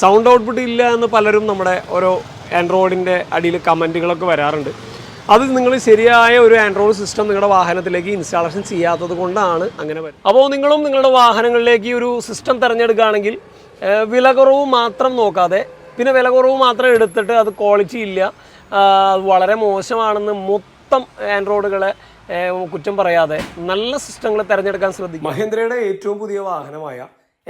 Sound output ഇല്ല എന്ന് പലരും നമ്മുടെ ഓരോ ആൻഡ്രോയിഡിന്റെ അടിയിൽ കമന്റുകളൊക്കെ വരാറുണ്ട്. അത് നിങ്ങൾ ശരിയായ ഒരു ആൻഡ്രോയിഡ് സിസ്റ്റം നിങ്ങളുടെ വാഹനത്തിലേക്ക് ഇൻസ്റ്റാളേഷൻ ചെയ്യാത്തത് കൊണ്ടാണ് അങ്ങനെ വരുന്നത്. അപ്പോൾ നിങ്ങളും നിങ്ങളുടെ വാഹനങ്ങളിലേക്ക് ഒരു സിസ്റ്റം തിരഞ്ഞെടുക്കുകയാണെങ്കിൽ വില കുറവ് മാത്രം നോക്കാതെ പിന്നെ വില കുറവ് മാത്രം എടുത്തിട്ട് അത് ക്വാളിറ്റി ഇല്ല അത് വളരെ മോശമാണെന്ന് മൊത്തം ആൻഡ്രോയിഡുകളെ കുറ്റം പറയാതെ നല്ല സിസ്റ്റങ്ങൾ തിരഞ്ഞെടുക്കാൻ ശ്രദ്ധിക്കും മഹേന്ദ്രയുടെ ഏറ്റവും പുതിയ വാഹനമായ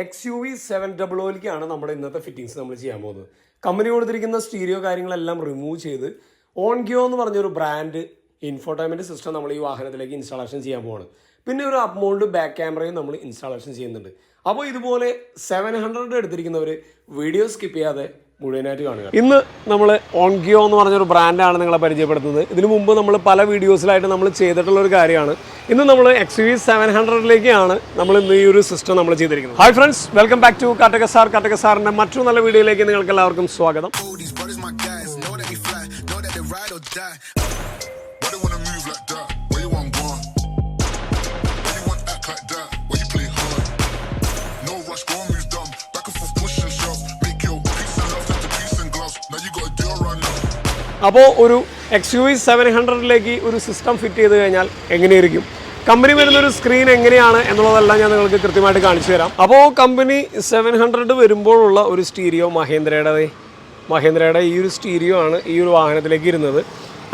X U V seven double ഒയിലേക്കാണ് നമ്മുടെ ഇന്നത്തെ ഫിറ്റിംഗ്സ് നമ്മൾ ചെയ്യാൻ പോകുന്നത്. കമ്പനി കൊടുത്തിരിക്കുന്ന സ്റ്റീരിയോ കാര്യങ്ങളെല്ലാം റിമൂവ് ചെയ്ത് ഓൺഗിയോ എന്ന് പറഞ്ഞൊരു ബ്രാൻഡ് ഇൻഫോർട്ടൈൻമെന്റ് സിസ്റ്റം നമ്മൾ ഈ വാഹനത്തിലേക്ക് ഇൻസ്റ്റാളേഷൻ ചെയ്യാൻ പോവാണ്. പിന്നെ ഒരു അപ്മൗണ്ട് ബാക്ക് ക്യാമറയും നമ്മൾ ഇൻസ്റ്റാളേഷൻ ചെയ്യുന്നുണ്ട്. അപ്പോൾ ഇതുപോലെ സെവൻ ഹൺഡ്രഡ് എടുത്തിരിക്കുന്നവർ വീഡിയോ സ്കിപ്പ് ചെയ്യാതെ മുഴുവനായിട്ട് കാണുക. ഇന്ന് നമ്മൾ ഓൺഗിയോ എന്ന് പറഞ്ഞൊരു ബ്രാൻഡാണ് നിങ്ങളെ പരിചയപ്പെടുത്തുന്നത്. ഇതിനു മുമ്പ് നമ്മൾ പല വീഡിയോസിലായിട്ട് നമ്മൾ ചെയ്തിട്ടുള്ള ഒരു കാര്യമാണ്. ഇന്ന് നമ്മൾ എക്സ് വി സെവൻ ഹൺഡ്രഡിലേക്കാണ് നമ്മൾ ഇന്ന് ഈ ഒരു സിസ്റ്റം നമ്മൾ ചെയ്തിരിക്കുന്നത്. Hi friends welcome back to Kattaka sir Kattaka സാറിന്റെ മറ്റൊരു നല്ല വീഡിയോയിലേക്ക് നിങ്ങൾക്ക് എല്ലാവർക്കും സ്വാഗതം. അപ്പോൾ ഒരു എക്സ് യു വി സെവൻ ഹൺഡ്രഡിലേക്ക് ഒരു സിസ്റ്റം ഫിറ്റ് ചെയ്ത് കഴിഞ്ഞാൽ എങ്ങനെയായിരിക്കും കമ്പനി വരുന്ന ഒരു സ്ക്രീൻ എങ്ങനെയാണ് എന്നുള്ളതെല്ലാം ഞാൻ നിങ്ങൾക്ക് കൃത്യമായിട്ട് കാണിച്ചു തരാം. അപ്പോൾ കമ്പനി സെവൻ ഹൺഡ്രഡ് വരുമ്പോഴുള്ള ഒരു സ്റ്റീരിയോ മഹേന്ദ്രയുടെ മഹേന്ദ്രയുടെ ഈ ഒരു സ്റ്റീരിയോ ആണ് ഈ ഒരു വാഹനത്തിലേക്ക് ഇരുന്നത്.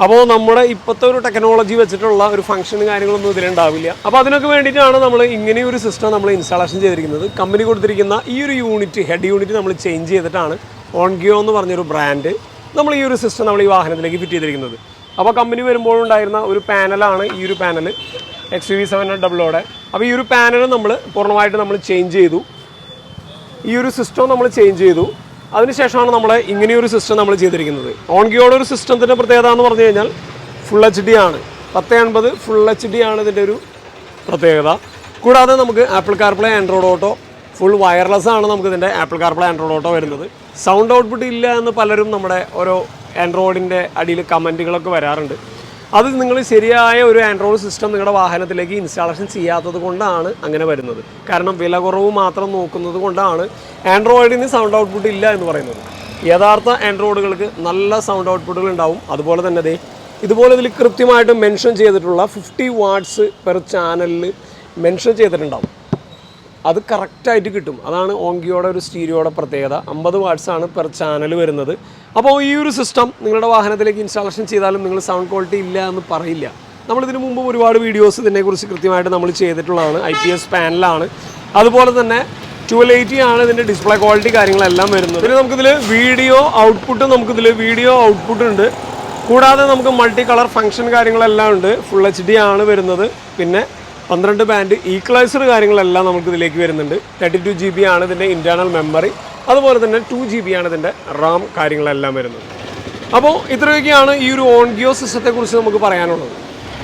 അപ്പോൾ നമ്മുടെ ഇപ്പോഴത്തെ ഒരു ടെക്നോളജി വെച്ചിട്ടുള്ള ഒരു ഫംഗ്ഷനും കാര്യങ്ങളൊന്നും ഇതിലുണ്ടാവില്ല. അപ്പോൾ അതിനൊക്കെ വേണ്ടിയിട്ടാണ് നമ്മൾ ഇങ്ങനെ ഒരു സിസ്റ്റം നമ്മൾ ഇൻസ്റ്റാളേഷൻ ചെയ്തിരിക്കുന്നത്. കമ്പനി കൊടുത്തിരിക്കുന്ന ഈ ഒരു യൂണിറ്റ് ഹെഡ് യൂണിറ്റ് നമ്മൾ ചേഞ്ച് ചെയ്തിട്ടാണ് ഓൺഗിയോ എന്ന് പറഞ്ഞൊരു ബ്രാൻഡ് നമ്മൾ ഈ ഒരു സിസ്റ്റം നമ്മൾ ഈ വാഹനത്തിലേക്ക് ഫിറ്റ് ചെയ്തിരിക്കുന്നത്. അപ്പോൾ കമ്പനി വരുമ്പോഴുണ്ടായിരുന്ന ഒരു പാനലാണ് ഈ ഒരു panel X U V seven ഡബിളോടെ അപ്പോൾ ഈ ഒരു പാനൽ നമ്മൾ പൂർണമായിട്ട് നമ്മൾ ചേഞ്ച് ചെയ്തു. ഈ ഒരു സിസ്റ്റം നമ്മൾ ചേഞ്ച് ചെയ്തു. അതിനുശേഷമാണ് നമ്മൾ ഇങ്ങനെയൊരു സിസ്റ്റം നമ്മൾ ചെയ്തിരിക്കുന്നത്. ഓൺഗിയോടെ ഒരു സിസ്റ്റത്തിന്റെ പ്രത്യേകത എന്ന് പറഞ്ഞു കഴിഞ്ഞാൽ ഫുൾ എച്ച് ഡി ആണ്. പത്ത് എൺപത് ഫുൾ എച്ച് ഡി ആണ് ഇതിന്റെ ഒരു പ്രത്യേകത. കൂടാതെ നമുക്ക് Apple CarPlay Android Auto full wireless ആണ് നമുക്ക് ഇതിന്റെ ആപ്പിൾ കാർപ്ലേ ആൻഡ്രോയിഡ് ഓട്ടോ വരുന്നത്. സൗണ്ട് ഔട്ട്പുട്ട് ഇല്ല എന്ന് പലരും നമ്മുടെ ഓരോ ആൻഡ്രോയിഡിന്റെ അടിയിൽ കമന്റുകളൊക്കെ വരാറുണ്ട്. അത് നിങ്ങൾ ശരിയായ ഒരു ആൻഡ്രോയിഡ് സിസ്റ്റം നിങ്ങളുടെ വാഹനത്തിലേക്ക് ഇൻസ്റ്റാളേഷൻ ചെയ്യാത്തത് കൊണ്ടാണ് അങ്ങനെ വരുന്നത്. കാരണം വില കുറവ് മാത്രം നോക്കുന്നത് കൊണ്ടാണ് ആൻഡ്രോയിഡിന് സൗണ്ട് ഔട്ട്പുട്ട് ഇല്ല എന്ന് പറയുന്നത്. യഥാർത്ഥ ആൻഡ്രോയിഡുകൾക്ക് നല്ല സൗണ്ട് ഔട്ട്പുട്ടുകൾ ഉണ്ടാവും. അതുപോലെ തന്നെ ദേ ഇതുപോലെ ഇതിൽ കൃത്യമായിട്ട് മെൻഷൻ ചെയ്തിട്ടുള്ള ഫിഫ്റ്റി വാട്ട്സ് പെർ ചാനലിൽ മെൻഷൻ ചെയ്തിട്ടുണ്ടാവും. അത് കറക്റ്റായിട്ട് കിട്ടും. അതാണ് ഓങ്കിയോടെ ഒരു സ്റ്റീരിയോയുടെ പ്രത്യേകത. അമ്പത് ആണ് പെർ ചാനൽ വരുന്നത്. അപ്പോൾ ഈ ഒരു സിസ്റ്റം നിങ്ങളുടെ വാഹനത്തിലേക്ക് ഇൻസ്റ്റാളേഷൻ ചെയ്താലും നിങ്ങൾ സൗണ്ട് ക്വാളിറ്റി ഇല്ല എന്ന് പറയില്ല. നമ്മളിതിനു മുമ്പ് ഒരുപാട് വീഡിയോസ് ഇതിനെക്കുറിച്ച് കൃത്യമായിട്ട് നമ്മൾ ചെയ്തിട്ടുള്ളതാണ്. ഐ പി എസ് പാനലാണ് അതുപോലെ തന്നെ ട്വൽവ് എയ്റ്റി ആണ് ഇതിന്റെ ഡിസ്പ്ലേ ക്വാളിറ്റി കാര്യങ്ങളെല്ലാം വരുന്നത്. പിന്നെ നമുക്കിതിൽ വീഡിയോ ഔട്ട്പുട്ട് നമുക്കിതിൽ വീഡിയോ ഔട്ട്പുട്ട് ഉണ്ട്. കൂടാതെ നമുക്ക് മൾട്ടി കളർ ഫംഗ്ഷൻ കാര്യങ്ങളെല്ലാം ഉണ്ട്. ഫുൾ എച്ച് ഡി ആണ് വരുന്നത്. പിന്നെ പന്ത്രണ്ട് ബാൻഡ് ഈക്വലൈസർ കാര്യങ്ങളെല്ലാം നമുക്ക് ഇതിലേക്ക് വരുന്നുണ്ട്. തേർട്ടി ടു ജി ബി ആണ് ഇതിന്റെ ഇന്റേർണൽ മെമ്മറി അതുപോലെ തന്നെ ടു ജി ബി ആണ് ഇതിന്റെ റാം കാര്യങ്ങളെല്ലാം വരുന്നത്. അപ്പോൾ ഇത്രയൊക്കെയാണ് ഈ ഒരു ഓൺ ഗിയോ സിസ്റ്റത്തെക്കുറിച്ച് നമുക്ക് പറയാനുള്ളത്.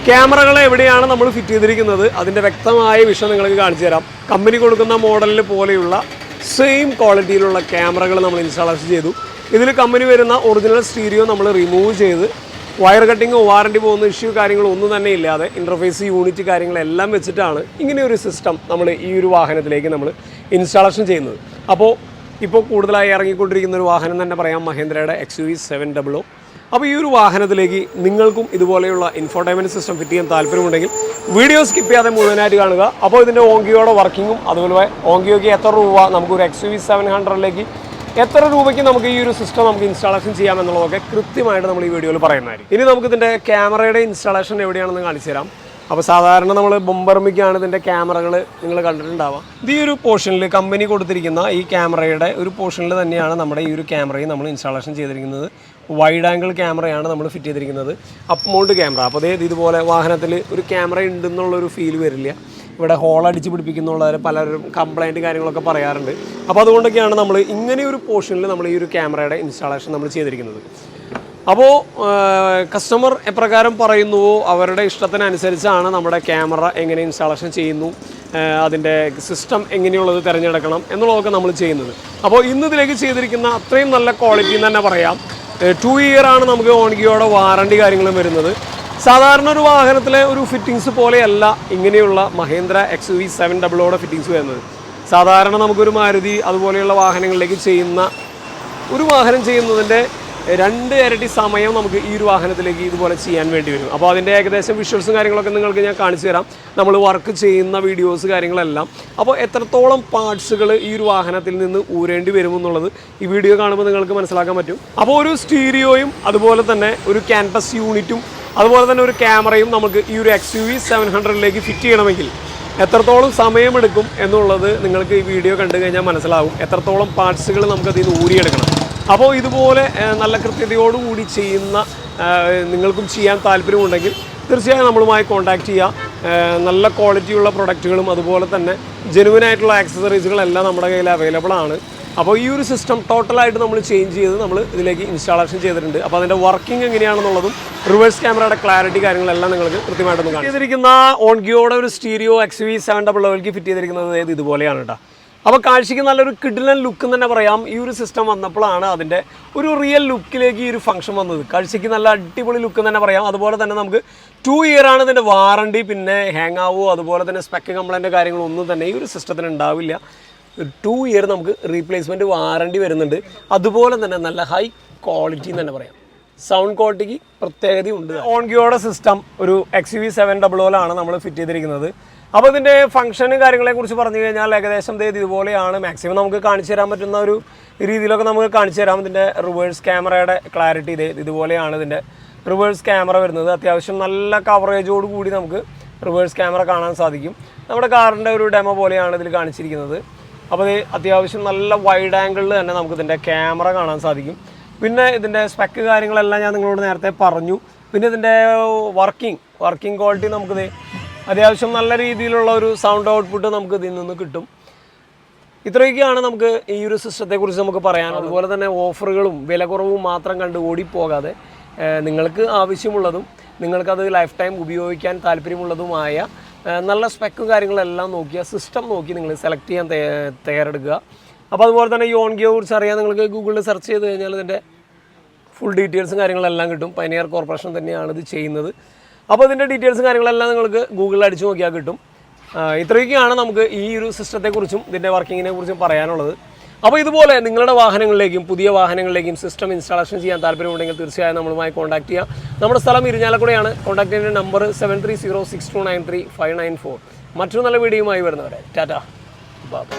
ക്യാമറകളെ എവിടെയാണ് നമ്മൾ ഫിറ്റ് ചെയ്തിരിക്കുന്നത്? അതിന്റെ വ്യക്തമായ വിഷം നിങ്ങൾക്ക് കാണിച്ചു തരാം. കമ്പനി കൊടുക്കുന്ന മോഡലിൽ പോലെയുള്ള സെയിം ക്വാളിറ്റിയിലുള്ള ക്യാമറകൾ നമ്മൾ ഇൻസ്റ്റാളേഷൻ ചെയ്തു. ഇതിൽ കമ്പനി വരുന്ന ഒറിജിനൽ സ്റ്റീരിയോ നമ്മൾ റിമൂവ് ചെയ്ത് വയർ കട്ടിങ്ങോ വാറണ്ടി പോകുന്ന ഇഷ്യൂ കാര്യങ്ങളോ ഒന്നും തന്നെ ഇല്ലാതെ ഇന്റർഫേസ് യൂണിറ്റ് കാര്യങ്ങളെല്ലാം വെച്ചിട്ടാണ് ഇങ്ങനെ ഒരു സിസ്റ്റം നമ്മൾ ഈ ഒരു വാഹനത്തിലേക്ക് നമ്മൾ ഇൻസ്റ്റാളേഷൻ ചെയ്യുന്നത്. അപ്പോൾ ഇപ്പോൾ കൂടുതലായി ഇറങ്ങിക്കൊണ്ടിരിക്കുന്ന ഒരു വാഹനം തന്നെ പറയാം മഹേന്ദ്രയുടെ X U V seven double O അപ്പോൾ ഈ ഒരു വാഹനത്തിലേക്ക് നിങ്ങൾക്കും ഇതുപോലെയുള്ള ഇൻഫോർടൈൻമെന്റ് സിസ്റ്റം ഫിറ്റ് ചെയ്യാൻ താല്പര്യമുണ്ടെങ്കിൽ വീഡിയോ സ്കിപ്പ് ചെയ്യാതെ മുഴുവനായിട്ട് കാണുക. അപ്പോൾ ഇതിന്റെ ഓങ്കിയോടെ വർക്കിങ്ങും അതുപോലെ ഓങ്കിയോക്ക് എത്ര രൂപ നമുക്കൊരു എക്സ് യു വി സെവൻ ഹൺഡ്രഡിലേക്ക് എത്ര രൂപയ്ക്ക് നമുക്ക് ഈ ഒരു സിസ്റ്റം നമുക്ക് ഇൻസ്റ്റാളേഷൻ ചെയ്യാമെന്നുള്ളതൊക്കെ കൃത്യമായിട്ട് നമ്മൾ ഈ വീഡിയോയിൽ പറയുന്നതായിരിക്കും. ഇനി നമുക്ക് ഇതിന്റെ ക്യാമറയുടെ ഇൻസ്റ്റാളേഷൻ എവിടെയാണെന്ന് കാണിച്ചു തരാം. അപ്പോൾ സാധാരണ നമ്മൾ ബൊമ്പർമിക്കാണ് ഇതിന്റെ ക്യാമറകൾ നിങ്ങൾ കണ്ടിട്ടുണ്ടാവാം ഇത് ഈ ഒരു പോർഷനിൽ കമ്പനി കൊടുത്തിരിക്കുന്ന ഈ ക്യാമറയുടെ ഒരു പോർഷനിൽ തന്നെയാണ് നമ്മുടെ ഈ ഒരു ക്യാമറയും നമ്മൾ ഇൻസ്റ്റാളേഷൻ ചെയ്തിരിക്കുന്നത്. വൈഡ് ആംഗിൾ ക്യാമറയാണ് നമ്മൾ ഫിറ്റ് ചെയ്തിരിക്കുന്നത്. അപ്പ് മൗണ്ട് ക്യാമറ അപ്പോൾ അതേ ഇതുപോലെ വാഹനത്തിൽ ഒരു ക്യാമറ ഉണ്ടെന്നുള്ളൊരു ഫീൽ വരില്ല. ഇവിടെ ഹോൾ അടിച്ച് പിടിപ്പിക്കുന്നുള്ളവരെ പലരും കംപ്ലൈന്റ് കാര്യങ്ങളൊക്കെ പറയാറുണ്ട്. അപ്പോൾ അതുകൊണ്ടൊക്കെയാണ് നമ്മൾ ഇങ്ങനെ ഒരു പോർഷനിൽ നമ്മൾ ഈ ഒരു ക്യാമറയുടെ ഇൻസ്റ്റാളേഷൻ നമ്മൾ ചെയ്തിരിക്കുന്നത്. അപ്പോൾ കസ്റ്റമർ എപ്രകാരം പറയുന്നുവോ അവരുടെ ഇഷ്ടത്തിനനുസരിച്ചാണ് നമ്മുടെ ക്യാമറ എങ്ങനെ ഇൻസ്റ്റാളേഷൻ ചെയ്യുന്നു അതിന്റെ സിസ്റ്റം എങ്ങനെയുള്ളത് തിരഞ്ഞെടുക്കണം എന്നുള്ളതൊക്കെ നമ്മൾ ചെയ്യുന്നത്. അപ്പോൾ ഇന്ന് ഇതിലേക്ക് ചെയ്തിരിക്കുന്ന അത്രയും നല്ല ക്വാളിറ്റി എന്ന് തന്നെ പറയാം. ടു ഇയർ ആണ് നമുക്ക് ഓൺഗിയോടെ വാറണ്ടി കാര്യങ്ങളും വരുന്നത്. സാധാരണ ഒരു വാഹനത്തിലെ ഒരു ഫിറ്റിങ്സ് പോലെയല്ല ഇങ്ങനെയുള്ള മഹേന്ദ്ര എക്സ് വി സെവൻ ഡബിളോടെ ഫിറ്റിങ്സ് വരുന്നത്. സാധാരണ നമുക്കൊരു മാരുതി അതുപോലെയുള്ള വാഹനങ്ങളിലേക്ക് ചെയ്യുന്ന ഒരു വാഹനം ചെയ്യുന്നതിന്റെ രണ്ട് ഇരട്ടി സമയം നമുക്ക് ഈ ഒരു വാഹനത്തിലേക്ക് ഇതുപോലെ ചെയ്യാൻ വേണ്ടി വരും. അപ്പോൾ അതിന്റെ ഏകദേശം വിഷ്വൽസും കാര്യങ്ങളൊക്കെ നിങ്ങൾക്ക് ഞാൻ കാണിച്ചു തരാം. നമ്മൾ വർക്ക് ചെയ്യുന്ന വീഡിയോസ് കാര്യങ്ങളെല്ലാം. അപ്പോൾ എത്രത്തോളം പാർട്സുകൾ ഈ ഒരു വാഹനത്തിൽ നിന്ന് ഊരേണ്ടി വരുമെന്നുള്ളത് ഈ വീഡിയോ കാണുമ്പോൾ നിങ്ങൾക്ക് മനസ്സിലാക്കാൻ പറ്റും. അപ്പോൾ ഒരു സ്റ്റീരിയോയും അതുപോലെ തന്നെ ഒരു ക്യാൻപസ് യൂണിറ്റും അതുപോലെ തന്നെ ഒരു ക്യാമറയും നമുക്ക് ഈ ഒരു എക്സ് യു വി സെവൻ ഹൺഡ്രഡിലേക്ക് ഫിറ്റ് ചെയ്യണമെങ്കിൽ എത്രത്തോളം സമയമെടുക്കും എന്നുള്ളത് നിങ്ങൾക്ക് ഈ വീഡിയോ കണ്ടു കഴിഞ്ഞാൽ മനസ്സിലാവും. എത്രത്തോളം പാർട്സുകൾ നമുക്ക് അതിൽ നിന്ന് ഊരിയെടുക്കണം. അപ്പോൾ ഇതുപോലെ നല്ല കൃത്യതയോടുകൂടി ചെയ്യുന്ന നിങ്ങൾക്കും ചെയ്യാൻ താല്പര്യമുണ്ടെങ്കിൽ തീർച്ചയായും നമ്മളുമായി കോൺടാക്റ്റ് ചെയ്യുക നല്ല ക്വാളിറ്റിയുള്ള പ്രൊഡക്റ്റുകളും അതുപോലെ തന്നെ ജെനുവിനായിട്ടുള്ള ആക്സസറീസുകളെല്ലാം നമ്മുടെ കയ്യിൽ അവൈലബിൾ ആണ്. അപ്പോൾ ഈ ഒരു സിസ്റ്റം ടോട്ടലായിട്ട് നമ്മൾ ചേഞ്ച് ചെയ്ത് നമ്മൾ ഇതിലേക്ക് ഇൻസ്റ്റാളേഷൻ ചെയ്തിട്ടുണ്ട്. അപ്പോൾ അതിന്റെ വർക്കിംഗ് എങ്ങനെയാണെന്നുള്ളതും റിവേഴ്സ് ക്യാമറയുടെ ക്ലാരിറ്റി കാര്യങ്ങളെല്ലാം നിങ്ങൾക്ക് കൃത്യമായിട്ടൊന്ന് കാണാം ചെയ്തിരിക്കുന്ന ഓൺഗിയോടെ ഒരു stereo X V seven double ലെവൽക്ക് fit ചെയ്തിരിക്കുന്നത് ഇതുപോലെയാണ് കേട്ടോ അപ്പോൾ കാഴ്ചയ്ക്ക് നല്ലൊരു കിഡിലൻ ലുക്ക് എന്ന് തന്നെ പറയാം. ഈ ഒരു സിസ്റ്റം വന്നപ്പോഴാണ് അതിന്റെ ഒരു റിയൽ ലുക്കിലേക്ക് ഈ ഒരു ഫംഗ്ഷൻ വന്നത്. കാഴ്ചയ്ക്ക് നല്ല അടിപൊളി ലുക്ക് തന്നെ പറയാം. അതുപോലെ തന്നെ നമുക്ക് ടു ഇയർ ആണ് ഇതിന്റെ വാറണ്ടി പിന്നെ ഹാങ് ആവുമോ അതുപോലെ തന്നെ സ്പെക്ക് കംപ്ലൈന്റ് കാര്യങ്ങളൊന്നും തന്നെ ഈ ഒരു സിസ്റ്റത്തിന് ഉണ്ടാവില്ല. ടു ഇയർ നമുക്ക് റീപ്ലേസ്മെന്റ് വാറണ്ടി വരുന്നുണ്ട്. അതുപോലെ തന്നെ നല്ല ഹൈ ക്വാളിറ്റി എന്ന് തന്നെ പറയാം. സൗണ്ട് ക്വാളിറ്റിക്ക് ഓൺ ഓൺഗിയോടെ സിസ്റ്റം ഒരു എക്സ് വി സെവൻ ഡബിൾ ഓലാണ് നമ്മൾ ഫിറ്റ് ചെയ്തിരിക്കുന്നത്. അപ്പോൾ ഇതിന്റെ ഫംഗ്ഷനും കാര്യങ്ങളെ കുറിച്ച് പറഞ്ഞു കഴിഞ്ഞാൽ ഏകദേശം ദേ ഇതുപോലെയാണ്. മാക്സിമം നമുക്ക് കാണിച്ചു തരാൻ പറ്റുന്ന ഒരു രീതിയിലൊക്കെ നമുക്ക് കാണിച്ചു തരാം. ഇതിന്റെ റിവേഴ്സ് ക്യാമറയുടെ ക്ലാരിറ്റി ഇതേ ഇതുപോലെയാണ് ഇതിന്റെ റിവേഴ്സ് ക്യാമറ വരുന്നത്. അത്യാവശ്യം നല്ല കവറേജോട് കൂടി നമുക്ക് റിവേഴ്സ് ക്യാമറ കാണാൻ സാധിക്കും. നമ്മുടെ കാറിന്റെ ഒരു ഡെമോ പോലെയാണ് ഇതിൽ കാണിച്ചിരിക്കുന്നത്. അപ്പോൾ ഇത് അത്യാവശ്യം നല്ല വൈഡ് ആംഗിളിൽ തന്നെ നമുക്ക് ഇതിന്റെ ക്യാമറ കാണാൻ സാധിക്കും. പിന്നെ ഇതിന്റെ സ്പെക്ക് കാര്യങ്ങളെല്ലാം ഞാൻ നിങ്ങളോട് നേരത്തെ പറഞ്ഞു. പിന്നെ ഇതിന്റെ വർക്കിംഗ് വർക്കിംഗ് ക്വാളിറ്റി നമുക്കിത് അത്യാവശ്യം നല്ല രീതിയിലുള്ള ഒരു സൗണ്ട് ഔട്ട്പുട്ട് നമുക്ക് ഇതിൽ നിന്ന് കിട്ടും. ഇത്രയൊക്കെയാണ് നമുക്ക് ഈ ഒരു സിസ്റ്റത്തെക്കുറിച്ച് നമുക്ക് പറയാൻ. അതുപോലെ തന്നെ ഓഫറുകളും വില കുറവും മാത്രം കണ്ട് ഓടിപ്പോകാതെ നിങ്ങൾക്ക് ആവശ്യമുള്ളതും നിങ്ങൾക്കത് ലൈഫ് ടൈം ഉപയോഗിക്കാൻ താല്പര്യമുള്ളതുമായ നല്ല സ്പെക്കും കാര്യങ്ങളെല്ലാം നോക്കിയ സിസ്റ്റം നോക്കി നിങ്ങൾ സെലക്ട് ചെയ്യാൻ തയ്യ- തയ്യാറെടുക്കുക. അപ്പോൾ അതുപോലെ തന്നെ ഈ ഓൺ ഗിയോ കുറിച്ച് അറിയാൻ നിങ്ങൾക്ക് ഗൂഗിളിൽ സെർച്ച് ചെയ്ത് കഴിഞ്ഞാൽ ഇതിന്റെ ഫുൾ ഡീറ്റെയിൽസും കാര്യങ്ങളെല്ലാം കിട്ടും. പൈനിയർ കോർപ്പറേഷൻ തന്നെയാണ് ഇത് ചെയ്യുന്നത്. അപ്പോൾ ഇതിന്റെ ഡീറ്റെയിൽസും കാര്യങ്ങളെല്ലാം നിങ്ങൾക്ക് ഗൂഗിളിൽ അടിച്ചു നോക്കിയാൽ കിട്ടും. ഇത്രയൊക്കെയാണ് നമുക്ക് ഈ ഒരു സിസ്റ്റത്തെക്കുറിച്ചും ഇതിന്റെ വർക്കിങ്ങിനെ കുറിച്ചും പറയാനുള്ളത്. അപ്പോൾ ഇതുപോലെ നിങ്ങളുടെ വാഹനങ്ങളിലേക്കും പുതിയ വാഹനങ്ങളിലേക്കും സിസ്റ്റം ഇൻസ്റ്റാളേഷൻ ചെയ്യാൻ താല്പര്യമുണ്ടെങ്കിൽ തീർച്ചയായും നമ്മളുമായി കോൺടാക്ട് ചെയ്യാം. നമ്മുടെ സ്ഥലം ഇരിഞ്ഞാലക്കുടയാണ്. കോൺടാക്ട് ചെയ്യുന്ന number seven three zero six two nine three five nine four മറ്റൊരു നല്ല വീഡിയോയുമായി വരുന്നവരെ. ടാറ്റ ബാബു